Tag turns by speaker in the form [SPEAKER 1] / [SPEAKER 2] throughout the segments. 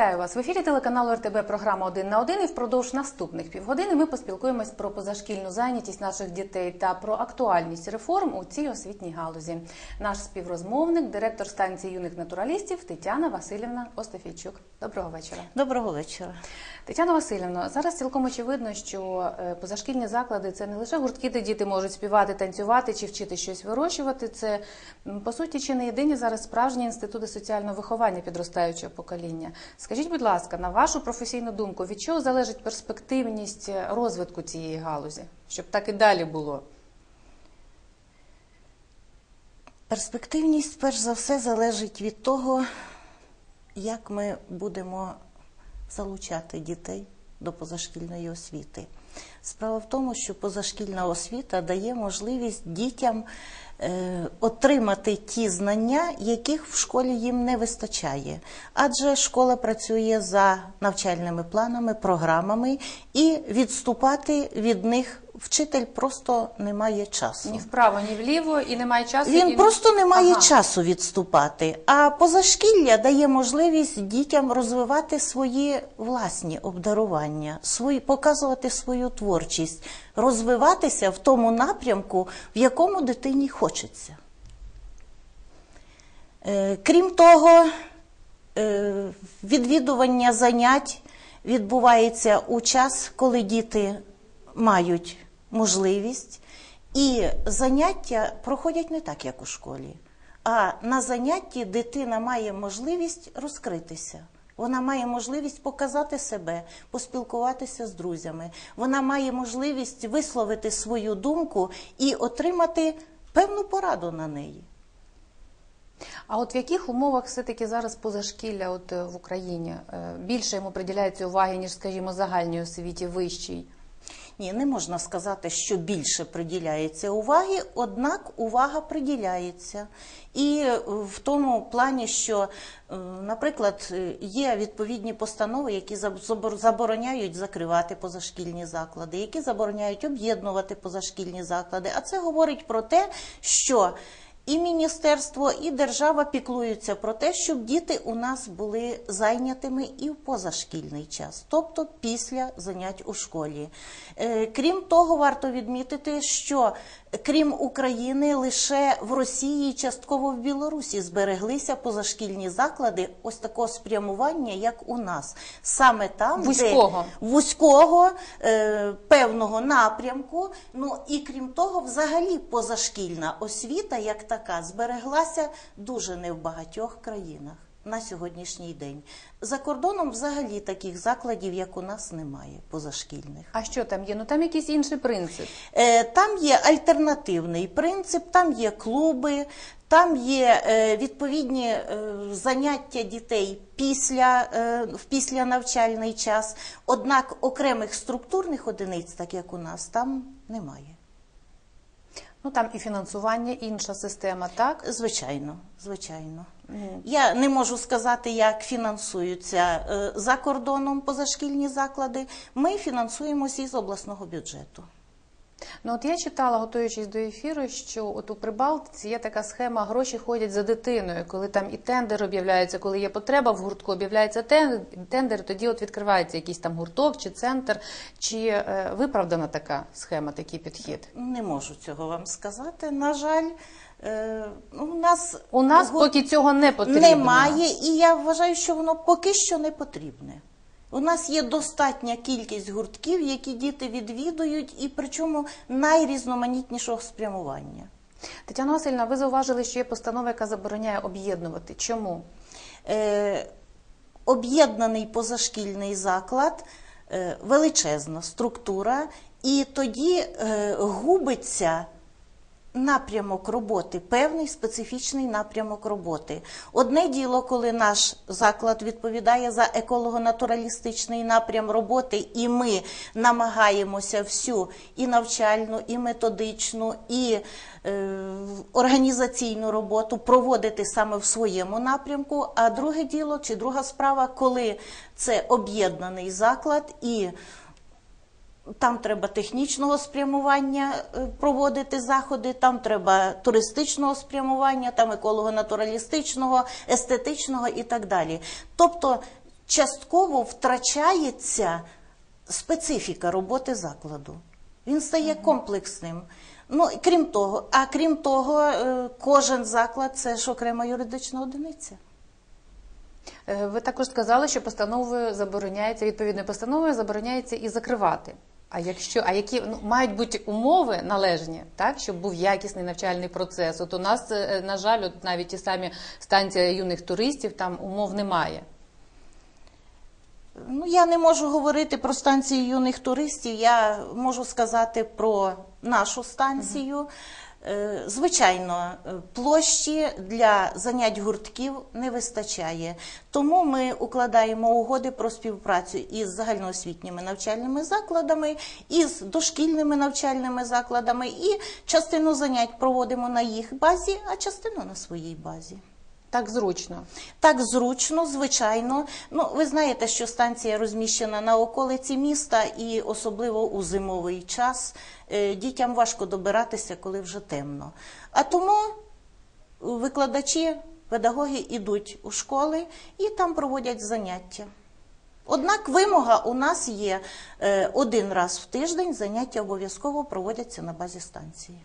[SPEAKER 1] Вітаю вас в ефірі телеканалу РТБ. Програма один на один. І впродовж наступних півгодини ми поспілкуємось про позашкільну зайнятість наших дітей та про актуальність реформ у цій освітній галузі. Наш співрозмовник, директор станції юних натуралістів Тетяна Васильівна Остафійчук. Доброго вечора.
[SPEAKER 2] Доброго вечора.
[SPEAKER 1] Тетяна Васильівна, зараз цілком очевидно, що е, позашкільні заклади це не лише гуртки, де діти можуть співати, танцювати чи вчити щось вирощувати. Це по суті чи не єдині зараз справжні інститути соціального виховання підростаючого покоління. Скажіть, будь ласка, на вашу професійну думку, від чого залежить перспективність е, розвитку цієї галузі, щоб так і далі було?
[SPEAKER 2] Перспективність, перш за все, залежить від того, як ми будемо залучати дітей до позашкільної освіти. Справа в тому, що позашкільна освіта дає можливість дітям отримати ті знання, яких в школі їм не вистачає. Адже школа працює за навчальними планами, програмами, і відступати від них вчитель просто не має часу.
[SPEAKER 1] Ні вправо, ні вліво, і немає часу.
[SPEAKER 2] Він
[SPEAKER 1] і...
[SPEAKER 2] просто не має
[SPEAKER 1] Ага.
[SPEAKER 2] часу відступати. А позашкілля дає можливість дітям розвивати свої власні обдарування, свої, показувати свою творчість, розвиватися в тому напрямку, в якому дитині хочеться. Е, Крім того, е, відвідування занять відбувається у час, коли діти мають можливість, і заняття проходять не так, як у школі. А на занятті дитина має можливість розкритися. Вона має можливість показати себе, поспілкуватися з друзями. Вона має можливість висловити свою думку і отримати певну пораду на неї.
[SPEAKER 1] А от в яких умовах все-таки зараз позашкілля от е, в Україні Е, більше йому приділяється уваги, ніж, скажімо, загальній освіті вищій?
[SPEAKER 2] Ні, не можна сказати, що більше приділяється уваги, однак увага приділяється. І е, в тому плані, що, е, наприклад, є відповідні постанови, які заб- забороняють закривати позашкільні заклади, які забороняють об'єднувати позашкільні заклади. А це говорить про те, що і міністерство, і держава піклуються про те, щоб діти у нас були зайнятими і в позашкільний час, тобто після занять у школі. Е, Крім того, варто відмітити, що крім України, лише в Росії, і частково в Білорусі збереглися позашкільні заклади ось такого спрямування, як у нас. Саме там,
[SPEAKER 1] Вузького.
[SPEAKER 2] де вузького е, певного напрямку. Ну і крім того, взагалі позашкільна освіта, як така, збереглася дуже не в багатьох країнах на сьогоднішній день. За кордоном взагалі таких закладів, як у нас, немає позашкільних.
[SPEAKER 1] А що там є? Ну там якийсь інший принцип.
[SPEAKER 2] Е, Там є альтернативний принцип, там є клуби, там є е, відповідні е, заняття дітей після, в післянавчальний час. Однак окремих структурних одиниць, так як у нас, там немає.
[SPEAKER 1] Ну там і фінансування, інша система, так?
[SPEAKER 2] Звичайно, звичайно. Я не можу сказати, як фінансуються е, за кордоном позашкільні заклади. Ми фінансуємося із обласного бюджету.
[SPEAKER 1] Ну от я читала, готуючись до ефіру, що от у Прибалтиці є така схема гроші ходять за дитиною, коли там і тендер об'являється, коли є потреба в гуртку, об'являється тендер, тоді от відкривається якийсь там гурток чи центр. Чи е, виправдана така схема, такий підхід?
[SPEAKER 2] Не можу цього вам сказати. На жаль, у нас
[SPEAKER 1] У нас поки цього не потрібно.
[SPEAKER 2] немає, і я вважаю, що воно поки що не потрібне. У нас є достатня кількість гуртків, які діти відвідують, і причому найрізноманітнішого спрямування.
[SPEAKER 1] Тетяна Васильівна, ви зауважили, що є постанова, яка забороняє об'єднувати. Чому?
[SPEAKER 2] Е, об'єднаний позашкільний заклад, е, величезна структура, і тоді е, губиться напрямок роботи, певний специфічний напрямок роботи. Одне діло, коли наш заклад відповідає за еколого-натуралістичний напрям роботи, і ми намагаємося всю і навчальну, і методичну, і е, організаційну роботу проводити саме в своєму напрямку. А друге діло чи друга справа, коли це об'єднаний заклад і там треба технічного спрямування е, проводити заходи, там треба туристичного спрямування, там еколого-натуралістичного, естетичного і так далі. Тобто частково втрачається специфіка роботи закладу. Він стає комплексним. Ну, крім того, а крім того, е, кожен заклад це ж окрема юридична одиниця.
[SPEAKER 1] Е, Ви також сказали, що постановою забороняється відповідною постановою забороняється і закривати. А якщо а які ну мають бути умови належні, так щоб був якісний навчальний процес? От у нас е, на жаль, от навіть ті самі станція юних туристів там умов немає.
[SPEAKER 2] Ну, я не можу говорити про станції юних туристів. Я можу сказати про нашу станцію. Е, Звичайно, е, площі для занять гуртків не вистачає. Тому ми укладаємо угоди про співпрацю із загальноосвітніми навчальними закладами, із дошкільними навчальними закладами, і частину занять проводимо на їх базі, а частину на своїй базі.
[SPEAKER 1] Так зручно.
[SPEAKER 2] Так зручно, звичайно. Ну, ви знаєте, що станція розміщена на околиці міста, і особливо у зимовий час е, дітям важко добиратися, коли вже темно. А тому викладачі, педагоги йдуть у школи і там проводять заняття. Однак вимога у нас є е, один раз в тиждень заняття обов'язково проводяться на базі станції.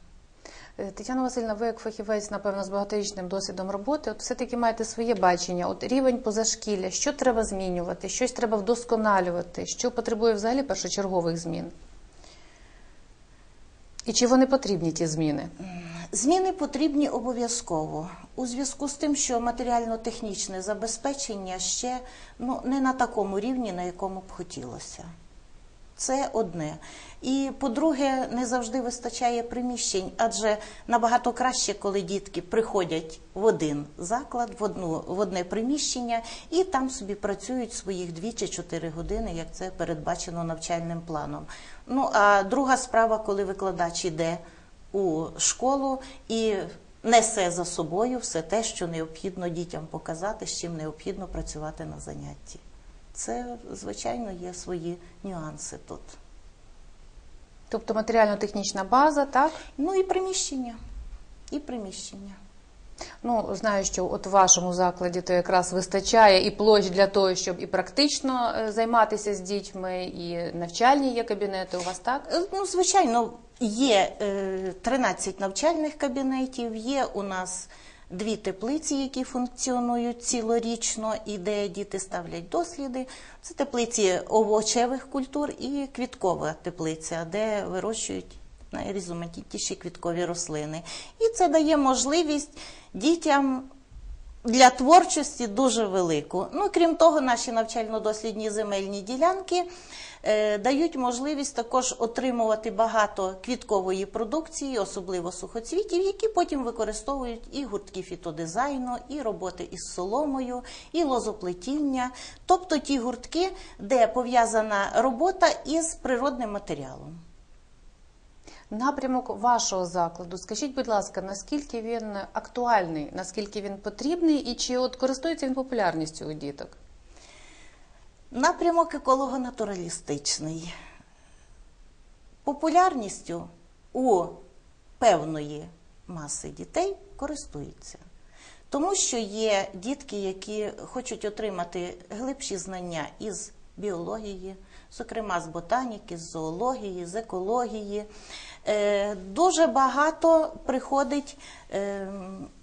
[SPEAKER 1] Е, Тетяна Васильівна, ви як фахівець, напевно, з багаторічним досвідом роботи, от все-таки маєте своє бачення. От рівень позашкілля, що треба змінювати, щось треба вдосконалювати, що потребує взагалі першочергових змін? І чи вони потрібні ті зміни?
[SPEAKER 2] Зміни потрібні обов'язково у зв'язку з тим, що матеріально-технічне забезпечення ще ну, не на такому рівні, на якому б хотілося. Це одне. І по-друге, не завжди вистачає приміщень, адже набагато краще, коли дітки приходять в один заклад, в одну в одне приміщення, і там собі працюють своїх дві чи чотири години, як це передбачено навчальним планом. Ну а друга справа, коли викладач іде у школу і несе за собою все те, що необхідно дітям показати, з чим необхідно працювати на занятті. Це, звичайно, є свої нюанси тут.
[SPEAKER 1] Тобто матеріально-технічна база, так?
[SPEAKER 2] Ну і приміщення. І приміщення.
[SPEAKER 1] Ну, знаю, що от в вашому закладі то якраз вистачає і площ для того, щоб і практично е, займатися з дітьми, і навчальні є кабінети. У вас так?
[SPEAKER 2] Е, Ну, звичайно, є е, 13 навчальних кабінетів, є у нас дві теплиці, які функціонують цілорічно, і де діти ставлять досліди. Це теплиці овочевих культур і квіткова теплиця, де вирощують найрізноманітніші квіткові рослини. І це дає можливість дітям для творчості дуже велику. Ну, крім того, наші навчально-дослідні земельні ділянки дають можливість також отримувати багато квіткової продукції, особливо сухоцвітів, які потім використовують і гуртки фітодизайну, і роботи із соломою, і лозоплетіння, тобто ті гуртки, де пов'язана робота із природним матеріалом.
[SPEAKER 1] Напрямок вашого закладу, скажіть, будь ласка, наскільки він актуальний, наскільки він потрібний, і чи от користується він популярністю у діток?
[SPEAKER 2] Напрямок еколого-натуралістичний. Популярністю у певної маси дітей користується. Тому що є дітки, які хочуть отримати глибші знання із біології, зокрема з ботаніки, з зоології, з екології. Е, Дуже багато приходить е,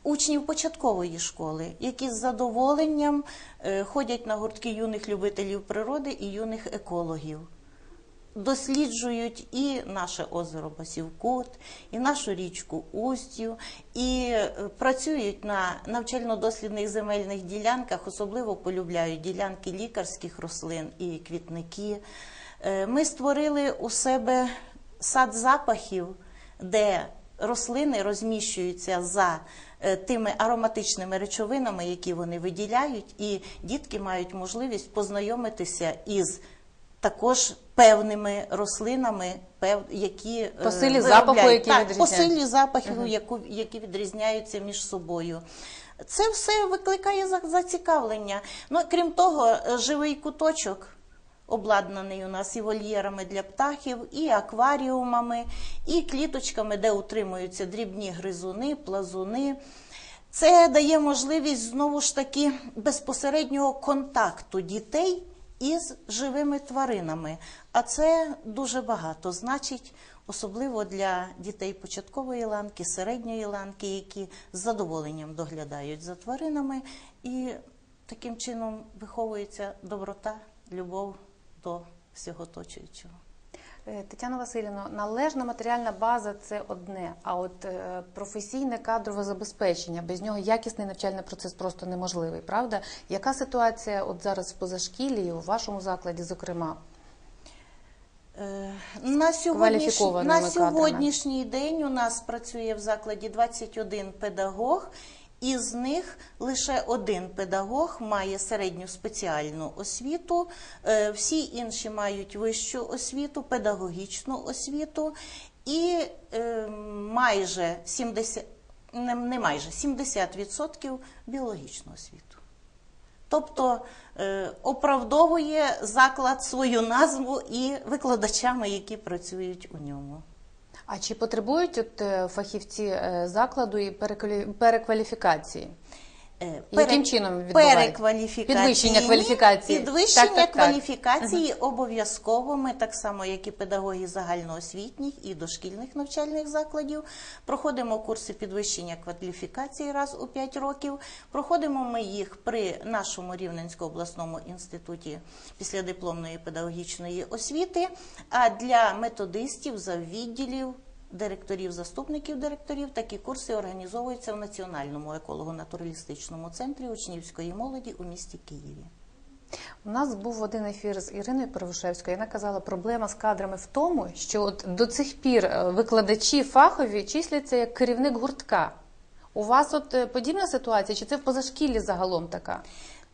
[SPEAKER 2] учнів початкової школи, які з задоволенням е, ходять на гуртки юних любителів природи і юних екологів. Досліджують і наше озеро Басівкут, і нашу річку Устю, і працюють на навчально-дослідних земельних ділянках, особливо полюбляють ділянки лікарських рослин і квітники. Ми створили у себе сад запахів, де рослини розміщуються за е, тими ароматичними речовинами, які вони виділяють, і дітки мають можливість познайомитися із також певними рослинами, які е,
[SPEAKER 1] По силі запаху, які
[SPEAKER 2] так, по силі запахів, яку, які відрізняються між собою. Це все викликає зацікавлення. Ну, крім того, е, живий куточок обладнаний у нас і вольєрами для птахів, і акваріумами, і кліточками, де утримуються дрібні гризуни, плазуни. Це дає можливість знову ж таки безпосереднього контакту дітей із живими тваринами. А це дуже багато значить, особливо для дітей початкової ланки, середньої ланки, які з задоволенням доглядають за тваринами, і таким чином виховується доброта, любов до всього оточуючого.
[SPEAKER 1] Е, Тетяна Васильівна, належна матеріальна база це одне, а от е, професійне кадрове забезпечення без нього якісний навчальний процес просто неможливий. Правда? Яка ситуація от зараз в позашкіллі і у вашому закладі, зокрема?
[SPEAKER 2] Е, На, сьогодніш... на сьогоднішній день у нас працює в закладі 21 педагог, із них лише один педагог має середню спеціальну освіту, е, всі інші мають вищу освіту, педагогічну освіту і е, майже 70, не, майже 70% біологічну освіту. Тобто е, оправдовує заклад свою назву і викладачами, які працюють у ньому.
[SPEAKER 1] А чи потребують от е, фахівці е, закладу і переквалі- перекваліфікації?
[SPEAKER 2] Е,
[SPEAKER 1] Яким чином
[SPEAKER 2] перекваліфікації?
[SPEAKER 1] Підвищення кваліфікації.
[SPEAKER 2] Підвищення
[SPEAKER 1] Так, так, так.
[SPEAKER 2] кваліфікації обов'язково. Ми так само, як і педагоги загальноосвітніх і дошкільних навчальних закладів, проходимо курси підвищення кваліфікації раз у 5 років. Проходимо ми їх при нашому Рівненському обласному інституті післядипломної педагогічної освіти. А для методистів, завідділів, директорів, заступників директорів такі курси організовуються в Національному еколого-натуралістичному центрі учнівської молоді у місті Києві.
[SPEAKER 1] У нас був один ефір з Іриною Первушевською. Вона казала, проблема з кадрами в тому, що от до цих пір е, викладачі фахові числяться як керівник гуртка. У вас от е, подібна ситуація, чи це в позашкіллі загалом така?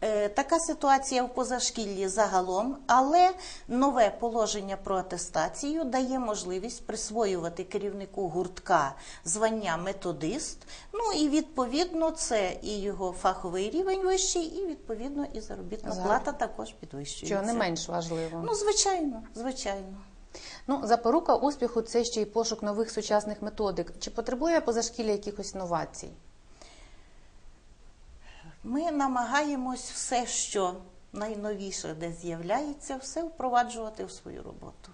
[SPEAKER 2] Е, Така ситуація в позашкіллі загалом, але нове положення про атестацію дає можливість присвоювати керівнику гуртка звання методист. Ну і відповідно це і його фаховий рівень вищий, і відповідно і заробітна
[SPEAKER 1] Зароб-
[SPEAKER 2] плата також підвищується.
[SPEAKER 1] Що не менш важливо?
[SPEAKER 2] Ну, звичайно, звичайно.
[SPEAKER 1] Ну, запорука успіху це ще й пошук нових сучасних методик. Чи потребує позашкілля якихось новацій?
[SPEAKER 2] Ми намагаємось все, що найновіше де з'являється, все впроваджувати в свою роботу.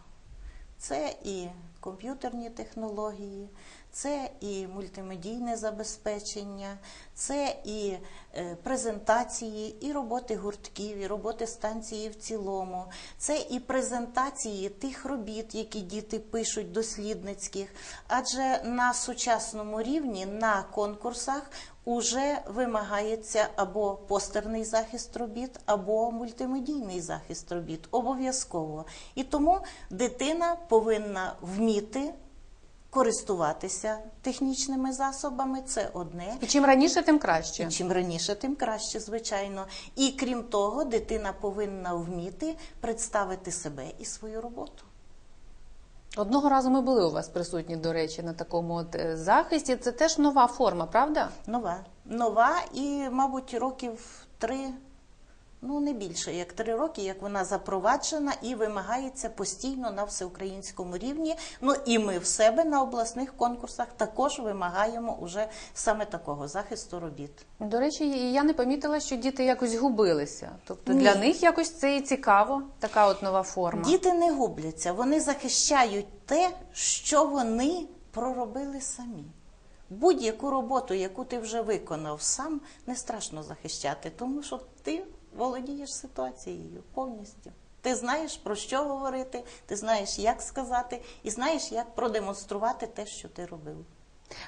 [SPEAKER 2] Це і комп'ютерні технології, це і мультимедійне забезпечення, це і е, презентації, і роботи гуртків, і роботи станції в цілому, це і презентації тих робіт, які діти пишуть дослідницьких. Адже на сучасному рівні на конкурсах уже вимагається або постерний захист робіт, або мультимедійний захист робіт. Обов'язково. І тому дитина повинна вміти користуватися технічними засобами. Це одне.
[SPEAKER 1] І чим раніше, тим краще.
[SPEAKER 2] І чим раніше, тим краще, звичайно. І крім того, дитина повинна вміти представити себе і свою роботу.
[SPEAKER 1] Одного разу ми були у вас присутні, до речі, на такому от е, захисті. Це теж нова форма, правда?
[SPEAKER 2] Нова. Нова і, мабуть, років три, ну не більше, як три роки, як вона запроваджена і вимагається постійно на всеукраїнському рівні. Ну і ми в себе на обласних конкурсах також вимагаємо уже саме такого захисту робіт.
[SPEAKER 1] До речі, я не помітила, що діти якось губилися. Тобто
[SPEAKER 2] Ні.
[SPEAKER 1] для них якось це і цікаво, така от нова форма.
[SPEAKER 2] Діти не губляться, вони захищають те, що вони проробили самі. Будь-яку роботу, яку ти вже виконав сам, не страшно захищати, тому що ти володієш ситуацією повністю. Ти знаєш про що говорити, ти знаєш, як сказати, і знаєш, як продемонструвати те, що ти робив.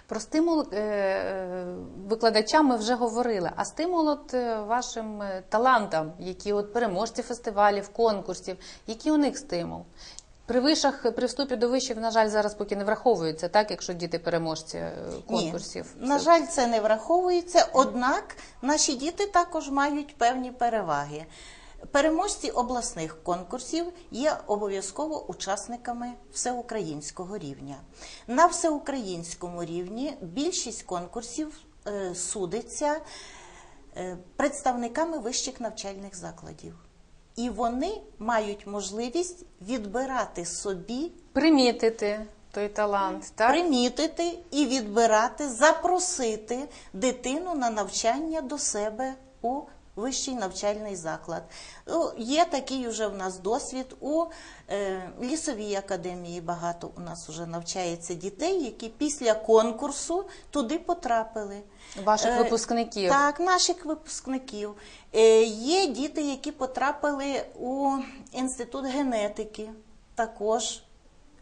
[SPEAKER 1] Про стимул е, е, викладачам ми вже говорили. А стимул от е, вашим талантам, які от переможці фестивалів, конкурсів, який у них стимул? При вишах, при вступі до вишів, на жаль, зараз поки не враховується, так, якщо діти переможці е, конкурсів.
[SPEAKER 2] Ні, на жаль, це не враховується, однак наші діти також мають певні переваги. Переможці обласних конкурсів є обов'язково учасниками всеукраїнського рівня. На всеукраїнському рівні більшість конкурсів е, судиться е, представниками вищих навчальних закладів. І вони мають можливість відбирати собі
[SPEAKER 1] примітити. той талант, так?
[SPEAKER 2] примітити і відбирати, запросити дитину на навчання до себе у вищий навчальний заклад. Ну, Є такий вже в нас досвід у е, лісовій академії. Багато у нас вже навчається дітей, які після конкурсу туди потрапили.
[SPEAKER 1] Ваших
[SPEAKER 2] Е,
[SPEAKER 1] випускників.
[SPEAKER 2] Так, наших випускників. Е, Є діти, які потрапили у інститут генетики, також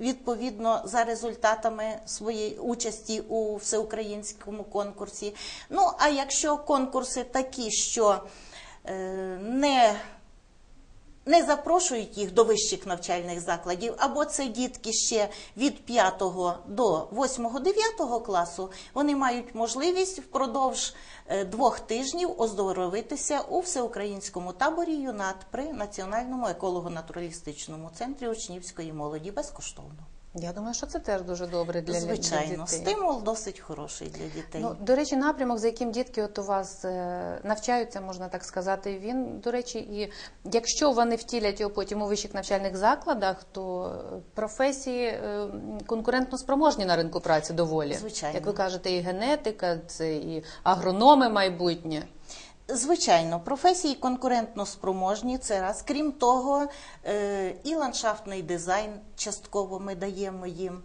[SPEAKER 2] відповідно за результатами своєї участі у всеукраїнському конкурсі. Ну, а якщо конкурси такі, що е, не не запрошують їх до вищих навчальних закладів, або це дітки ще від 5 до 8-9 класу, вони мають можливість впродовж е, двох тижнів оздоровитися у всеукраїнському таборі ЮНАТ при Національному еколого-натуралістичному центрі учнівської молоді безкоштовно.
[SPEAKER 1] Я думаю, що це теж дуже добре для, для
[SPEAKER 2] Звичайно,
[SPEAKER 1] дітей.
[SPEAKER 2] стимул досить хороший для дітей.
[SPEAKER 1] Ну, до речі, напрямок, за яким дітки от у вас е, навчаються, можна так сказати, він, до речі, і якщо вони втілять його потім у вищих навчальних закладах, то професії е, конкурентно спроможні на ринку праці доволі.
[SPEAKER 2] Звичайно.
[SPEAKER 1] Як ви кажете, і генетика, це і агрономи майбутнє.
[SPEAKER 2] Звичайно, професії конкурентно спроможні, це раз. Крім того, е, і ландшафтний дизайн частково ми даємо їм.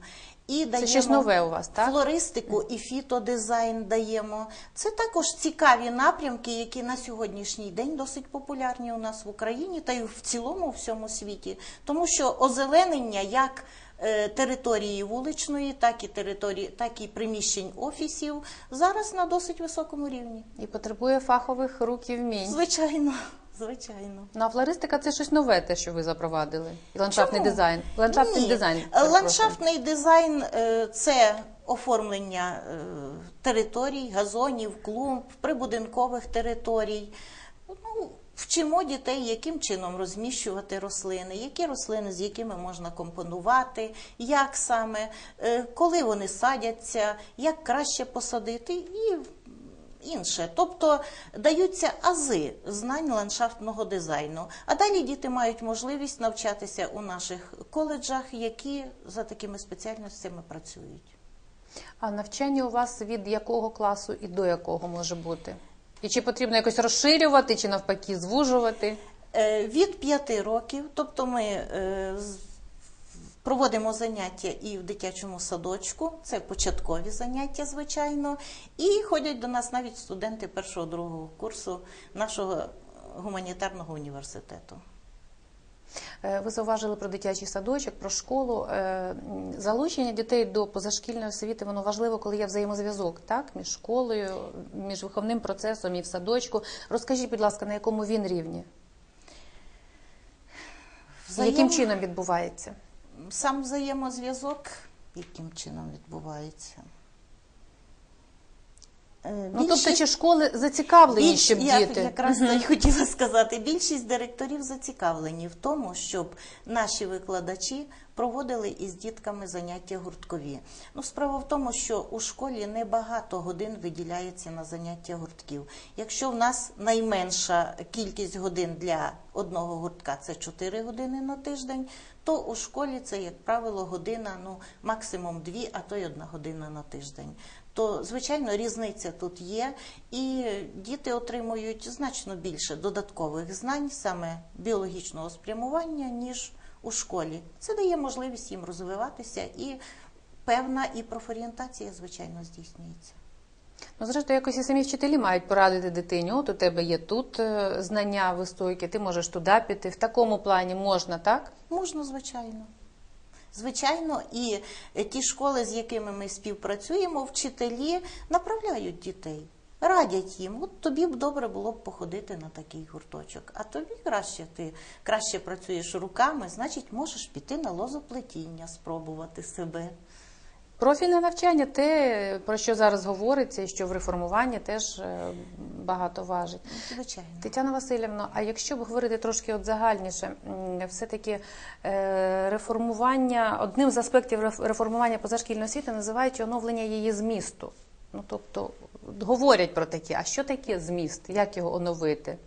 [SPEAKER 2] І даємо
[SPEAKER 1] щось нове у вас, так?
[SPEAKER 2] Флористику і фітодизайн даємо. Це також цікаві напрямки, які на сьогоднішній день досить популярні у нас в Україні та й в цілому у всьому світі. Тому що озеленення як території вуличної, так і території, так і приміщень офісів зараз на досить високому рівні.
[SPEAKER 1] І потребує фахових рук і вмінь.
[SPEAKER 2] Звичайно, звичайно.
[SPEAKER 1] Ну, а флористика це щось нове, те, що ви запровадили. І ландшафтний
[SPEAKER 2] Чому?
[SPEAKER 1] дизайн. Ландшафтний
[SPEAKER 2] Ні.
[SPEAKER 1] дизайн.
[SPEAKER 2] Е. Ландшафтний дизайн е, це оформлення е, територій, газонів, клумб, прибудинкових територій. Ну, Вчимо дітей, яким чином розміщувати рослини, які рослини з якими можна компонувати, як саме, е, коли вони садяться, як краще посадити і інше. Тобто даються ази знань ландшафтного дизайну. А далі діти мають можливість навчатися у наших коледжах, які за такими спеціальностями працюють.
[SPEAKER 1] А навчання у вас від якого класу і до якого може бути? І чи потрібно якось розширювати, чи навпаки звужувати?
[SPEAKER 2] Е, Від п'яти років, тобто ми е, проводимо заняття і в дитячому садочку, це початкові заняття, звичайно, і ходять до нас навіть студенти першого другого курсу нашого гуманітарного університету.
[SPEAKER 1] Е, Ви зауважили про дитячий садочок, про школу. Е, Залучення дітей до позашкільної освіти воно важливо, коли є взаємозв'язок так між школою, між виховним процесом і в садочку. Розкажіть, будь ласка, на якому він рівні?
[SPEAKER 2] Взаєм-
[SPEAKER 1] Яким чином відбувається?
[SPEAKER 2] Сам взаємозв'язок, яким чином відбувається? Е,
[SPEAKER 1] Ну тобто, чи школи зацікавлені,
[SPEAKER 2] Більш-
[SPEAKER 1] щоб
[SPEAKER 2] я
[SPEAKER 1] діти
[SPEAKER 2] якраз це й хотіла сказати. Більшість директорів зацікавлені в тому, щоб наші викладачі проводили із дітками заняття гурткові. Ну, справа в тому, що у школі небагато годин виділяється на заняття гуртків. Якщо в нас найменша кількість годин для одного гуртка це 4 години на тиждень, то у школі це, як правило, година, ну максимум 2, а то й одна година на тиждень. То, звичайно, різниця тут є, і діти отримують значно більше додаткових знань, саме біологічного спрямування, ніж у школі. Це дає можливість їм розвиватися, і певна і профорієнтація, звичайно, здійснюється.
[SPEAKER 1] Ну, зрештою, якось і самі вчителі мають порадити дитині. От у тебе є тут е, знання високі, ти можеш туди піти. В такому плані можна, так?
[SPEAKER 2] Можна, звичайно. Звичайно, і е, ті школи, з якими ми співпрацюємо, вчителі направляють дітей, радять їм. От тобі б добре було б походити на такий гурточок. А тобі краще ти краще працюєш руками, значить, можеш піти на лозоплетіння, спробувати себе.
[SPEAKER 1] Профільне навчання, те, про що зараз говориться, і що в реформуванні теж е, багато важить.
[SPEAKER 2] Звичайно.
[SPEAKER 1] Тетяна Васильівна, а якщо б говорити трошки от загальніше, все-таки е, реформування, одним з аспектів реформування позашкільної освіти називають оновлення її змісту. Ну тобто говорять про таке, а що таке зміст, як його оновити?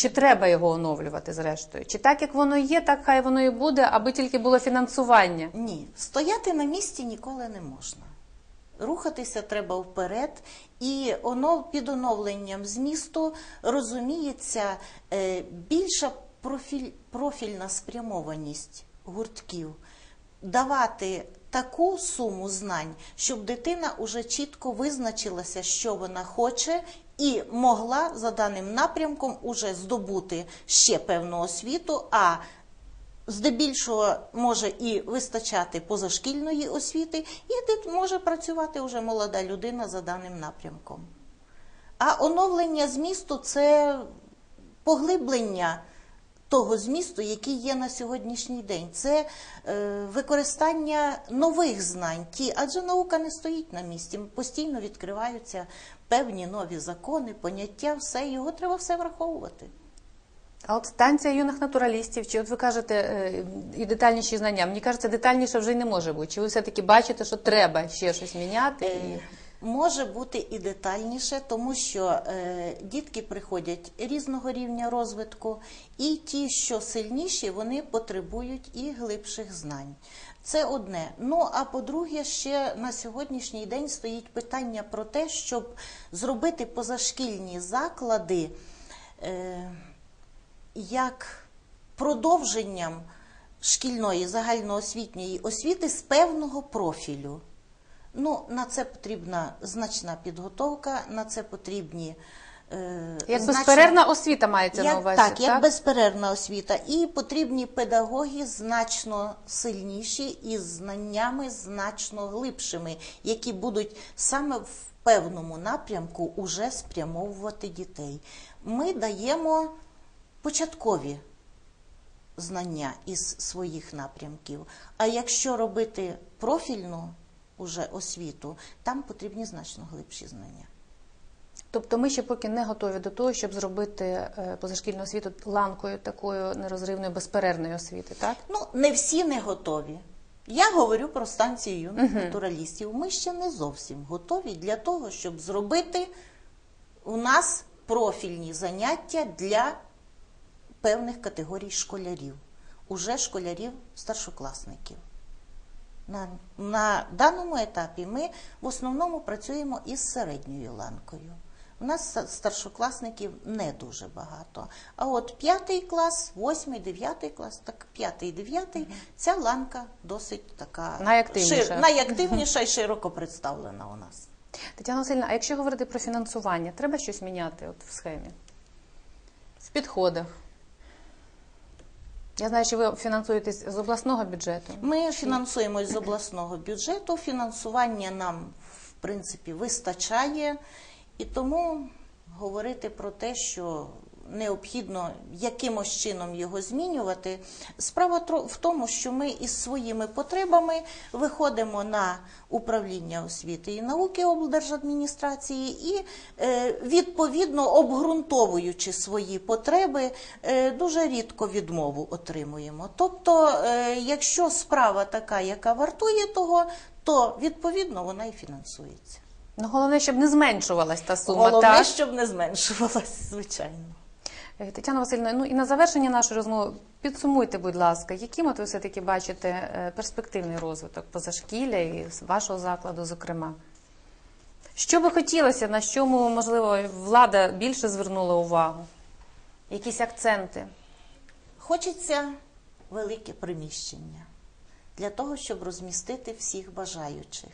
[SPEAKER 1] Чи треба його оновлювати зрештою? Чи так як воно є, так хай воно і буде, аби тільки було фінансування?
[SPEAKER 2] Ні, стояти на місці ніколи не можна. Рухатися треба вперед, і оно під оновленням змісту розуміється е, більша профіль, профільна спрямованість гуртків, давати таку суму знань, щоб дитина уже чітко визначилася, що вона хоче, і могла за даним напрямком уже здобути ще певну освіту. а здебільшого може і вистачати позашкільної освіти, і де може працювати вже молода людина за даним напрямком. А оновлення змісту це поглиблення того змісту, який є на сьогоднішній день. Це е, використання нових знань, ті, адже наука не стоїть на місці. Постійно відкриваються певні нові закони, поняття, все, його треба все враховувати.
[SPEAKER 1] А от станція юних натуралістів, чи от ви кажете е, і детальніші знання? Мені кажеться, детальніше вже й не може бути. Чи ви все-таки бачите, що треба ще щось міняти? І...
[SPEAKER 2] Може бути і детальніше, тому що е, дітки приходять різного рівня розвитку, і ті, що сильніші, вони потребують і глибших знань. Це одне. Ну а по-друге, ще на сьогоднішній день стоїть питання про те, щоб зробити позашкільні заклади е, як продовженням шкільної загальноосвітньої освіти з певного профілю. Ну, на це потрібна значна підготовка, на це потрібні. Е,
[SPEAKER 1] Як
[SPEAKER 2] значно-
[SPEAKER 1] безперервна освіта мається
[SPEAKER 2] як,
[SPEAKER 1] на увазі,
[SPEAKER 2] так, як безперервна освіта. І потрібні педагоги значно сильніші і знаннями значно глибшими, які будуть саме в певному напрямку уже спрямовувати дітей. Ми даємо початкові знання із своїх напрямків. А якщо робити профільну уже освіту, там потрібні значно глибші знання.
[SPEAKER 1] Тобто ми ще поки не готові до того, щоб зробити е, позашкільну освіту ланкою такою нерозривною безперервної освіти, так?
[SPEAKER 2] Ну, не всі не готові. Я говорю про станцію юних натуралістів. Ми ще не зовсім готові для того, щоб зробити у нас профільні заняття для певних категорій школярів, уже школярів старшокласників. На, на даному етапі ми в основному працюємо із середньою ланкою. У нас старшокласників не дуже багато. А от п'ятий клас, восьмий, дев'ятий клас, так п'ятий, дев'ятий, ця ланка досить така
[SPEAKER 1] Найактивніша.
[SPEAKER 2] найактивніша і широко представлена у нас.
[SPEAKER 1] Тетяна Васильівна, а якщо говорити про фінансування, треба щось міняти от в схемі? В підходах. Я знаю, що ви фінансуєтесь з обласного бюджету.
[SPEAKER 2] Ми фінансуємось з обласного бюджету. Фінансування нам, в принципі, вистачає, і тому говорити про те, що необхідно якимось чином його змінювати. Справа в тому, що ми із своїми потребами виходимо на управління освіти і науки облдержадміністрації і е, відповідно обґрунтовуючи свої потреби, е, дуже рідко відмову отримуємо. Тобто, е, якщо справа така, яка вартує того, то відповідно вона і фінансується.
[SPEAKER 1] Ну, головне, щоб не зменшувалась та сума.
[SPEAKER 2] Головне,
[SPEAKER 1] так?
[SPEAKER 2] щоб не зменшувалась, звичайно.
[SPEAKER 1] Е, Тетяна Васильівна, ну і на завершення нашої розмови підсумуйте, будь ласка, яким от ви все-таки бачите е, перспективний розвиток позашкілля і вашого закладу, зокрема? Що би хотілося, на чому, можливо, влада більше звернула увагу? Якісь акценти?
[SPEAKER 2] Хочеться велике приміщення для того, щоб розмістити всіх бажаючих.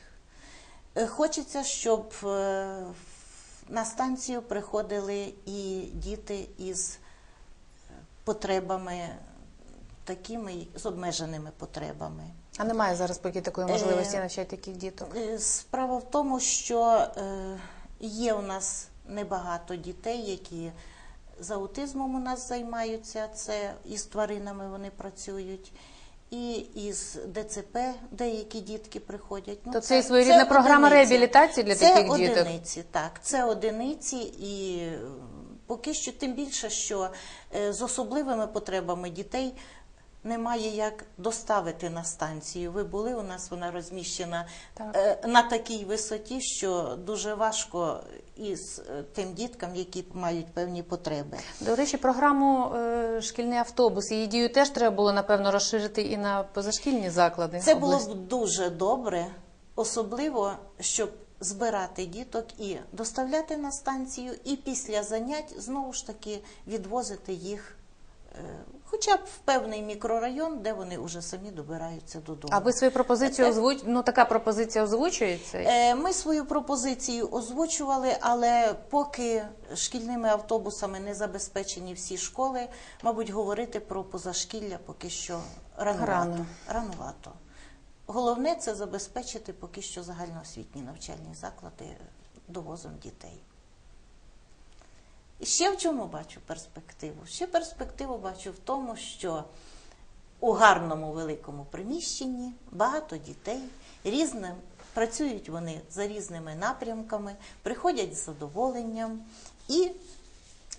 [SPEAKER 2] Е, Хочеться, щоб на станцію приходили і діти із е, потребами такими, з обмеженими потребами.
[SPEAKER 1] А немає зараз поки такої можливості
[SPEAKER 2] Е,
[SPEAKER 1] навчати таких діток.
[SPEAKER 2] Е, Справа в тому, що є у нас небагато дітей, які з аутизмом у нас займаються, це і з тваринами вони працюють, і із ДЦП деякі дітки приходять. Ну,
[SPEAKER 1] То це це своєрідна програма
[SPEAKER 2] одиниці.
[SPEAKER 1] реабілітації для
[SPEAKER 2] це
[SPEAKER 1] таких діток?
[SPEAKER 2] одиниці, так, це одиниці і е, поки що тим більше, що е, з особливими потребами дітей немає як доставити на станцію. Ви були у нас, вона розміщена
[SPEAKER 1] Так.
[SPEAKER 2] е, на такій висоті, що дуже важко із е, тим діткам, які мають певні потреби.
[SPEAKER 1] До речі, програму е, шкільний автобус її дію теж треба було напевно розширити і на позашкільні заклади.
[SPEAKER 2] Це було б дуже добре, особливо щоб збирати діток і доставляти на станцію, і після занять знову ж таки відвозити їх. Е, Хоча б в певний мікрорайон, де вони вже самі добираються додому.
[SPEAKER 1] А ви свою пропозицію озвуч... ну така пропозиція озвучується?
[SPEAKER 2] Е, Ми свою пропозицію озвучували, але поки шкільними автобусами не забезпечені всі школи, мабуть, говорити про позашкілля поки що ранувато.
[SPEAKER 1] Рано.
[SPEAKER 2] Ранувато. Головне це забезпечити поки що загальноосвітні навчальні заклади довозом дітей. І ще в чому бачу перспективу? Ще перспективу бачу в тому, що у гарному великому приміщенні багато дітей різним. Працюють вони за різними напрямками, приходять з задоволенням і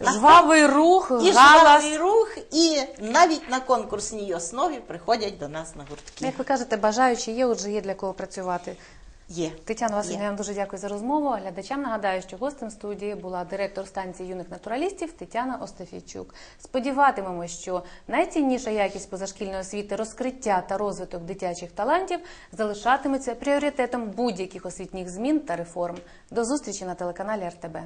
[SPEAKER 1] Жвавий рух,
[SPEAKER 2] і
[SPEAKER 1] галас.
[SPEAKER 2] жвавий рух, і навіть на конкурсній основі приходять до нас на гуртки.
[SPEAKER 1] Як ви кажете, бажаючі є, отже є для кого працювати.
[SPEAKER 2] Є.
[SPEAKER 1] Тетяна Васильівна, я вам дуже дякую за розмову. Глядачам нагадаю, що гостем студії була директор станції юних натуралістів Тетяна Остафійчук. Сподіватимемо, що найцінніша якість позашкільної освіти, розкриття та розвиток дитячих талантів залишатиметься пріоритетом будь-яких освітніх змін та реформ. До зустрічі на телеканалі РТБ.